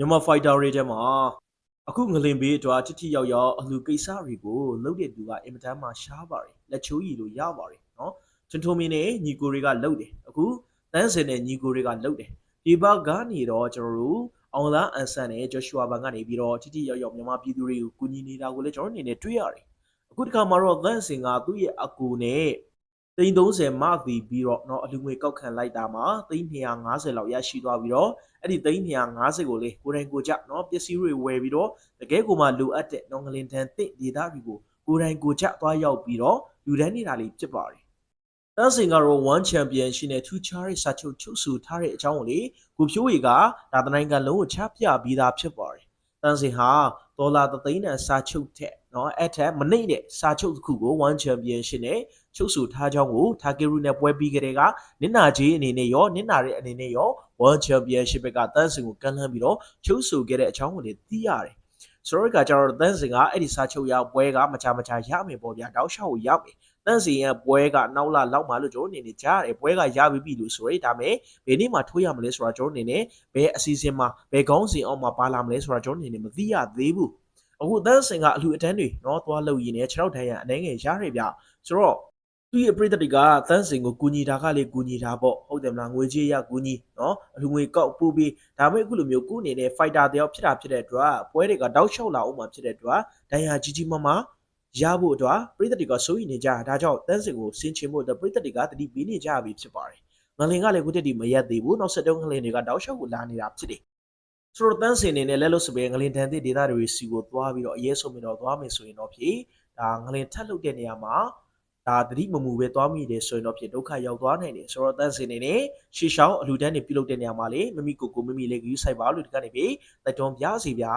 မြန်မာဖိုက်တာတွေထဲမှာအခုငလင်ဘေးအတွက်တိတိယောက်ယောက်အလူကိစ္စတွေကိုလုပ်တဲ့သူကအင်မတန်မှရှားပါတယ်လက်ချိုးရည်လို့ရပါတယ်နော်ထွန်းထုံမင်းနဲ့ညီကိုတွေကလုပ်တယ်အခုတန်းစင်နဲ့ညီကိုတွေကလုပ်တယ်ဒီဘက်ကနေတော့ကျွန်တော်တို့အောင်လားအန်ဆန်နဲ့ဂျော့ရှူအာဘန်ကနေပြီးတော့တိတိယောက်ယောက်မြန်မာပြည်သူတွေကိုကူညီနေတာကိုလည်းကျွန်တော်အနေနဲ့တွေ့ရတယ်အခုဒီခါမှာတော့တန်းစင်ကသူ့ရဲ့အကူနဲ့ သိန်း30မသီပြီးတော့เนาะအလူငွေကောက်ခံလိုက်တာမှာသိန်း250လောက်ရရှိသွားပြီးတော့ အဲ့ဒီသိန်း250ကိုလေကိုယ်တိုင်ကိုယ်ကြเนาะပစ္စည်းတွေဝယ်ပြီးတော့တကယ်ကိုမှလိုအပ်တဲ့နော်ငလင်တန်တင့်ဒေတာတွေကိုကိုယ်တိုင်ကိုယ်ကြသွားရောက်ပြီးတော့လူတန်းနေတာလေးဖြစ်ပါတယ်။တန်းစင်ကတော့ one champion ရှိနေထူးခြားတဲ့စာချုပ်ချုပ်ဆိုထားတဲ့အကြောင်းကိုလေကိုဖြိုးရီကဒါတနိုင်ငံလုံးကိုချပြပြီးသားဖြစ်ပါတယ်။တန်းစင်ဟာ ဒေါ်လာသသိန်းနဲ့စာချုပ်ထက်နော်အဲ့ထက်မနှိမ့်တဲ့စာချုပ်တစ်ခုကို1 championship နဲ့ချုပ်ဆိုထားကြောင်းကို Takeru နဲ့ပွဲပြီးကြတဲ့ကနင်နာဂျီအနေနဲ့ရောနင်နာရဲ့အနေနဲ့ရော World Championship ကတန်းစင်ကိုကမ်းလှမ်းပြီးတော့ချုပ်ဆိုခဲ့တဲ့အကြောင်းကိုလည်းသိရတယ် ဆိုတော့ကကျတော့တန်းစင်ကအဲ့ဒီစာချုပ်ရပွဲကမချာမချာရမယ်ပေါ့ဗျာတောက်လျှောက်ရမယ်တန်းစီရဲ့ပွဲကနောက်လာလောက်မှလို့ကျွန်တော်အနေနဲ့ကြားရတယ်ပွဲကရပြီပြီလို့ဆိုရဲဒါမဲ့ဘယ်နေ့မှထိုးရမလဲဆိုတာကျွန်တော်အနေနဲ့ဘယ်အစီအစဉ်မှာဘယ်ကောင်းစဉ်အောင်မှာပါလာမလဲဆိုတာကျွန်တော်အနေနဲ့မသိရသေးဘူးအခုတန်းစင်ကအလူအတန်းတွေနော်သွားလို့ရင်းနဲ့6ထောက်တန်းရအနှဲငယ်ရရပြဆိုတော့ သူ့ရဲ့ပြည်သက်တွေကတန်းစင်ကိုကူညီတာကလေကူညီတာပေါ့ဟုတ်တယ်မလားငွေကြေးရကူညီနော်အလူငွေကောက်ပူပြီးဒါပေမဲ့အခုလိုမျိုးကိုအနေနဲ့ fighter တယောက်ဖြစ်တာဖြစ်တဲ့အတွက်ပွဲတွေကတောက်လျှောက်လာအောင်မှဖြစ်တဲ့အတွက်ဒဏ်ရာကြီးကြီးမားမားရဖို့အတွက်ပြည်သက်တွေကစိုးရိမ်နေကြတာဒါကြောင့်တန်းစင်ကိုဆင်ချင်ဖို့အတွက်ပြည်သက်တွေကတတိပေးနေကြပြီဖြစ်ပါတယ်ငလင်ကလည်းခုတက်ဒီမရက်သေးဘူးနောက်ဆက်တွဲငလင်တွေကတောက်လျှောက်ကိုလာနေတာဖြစ်တယ်ဆိုတော့တန်းစင်နေနဲ့လဲလို့စပယ်ငလင်တန်တဲ့ဒေတာတွေစီကိုသွားပြီးတော့အရေးဆုံးပြီးတော့သွားမယ်ဆိုရင်တော့ဖြေဒါငလင်ထက်လုပ်တဲ့နေရာမှာ ဒါတတိမမူပဲသွားမိတယ်ဆိုရင်တော့ဖြေဒုက္ခရောက်သွားနိုင်တယ်ဆိုတော့တန်းစင်နေနဲ့ရှေရှောင်းအလူတန်းတွေပြုလုပ်တဲ့နေရာမှာလေမမိကိုကိုမမိလေးကယူဆိုင်ပါလို့ဒီကနေပြီးတိုက်တွန်းပြစီဗျာ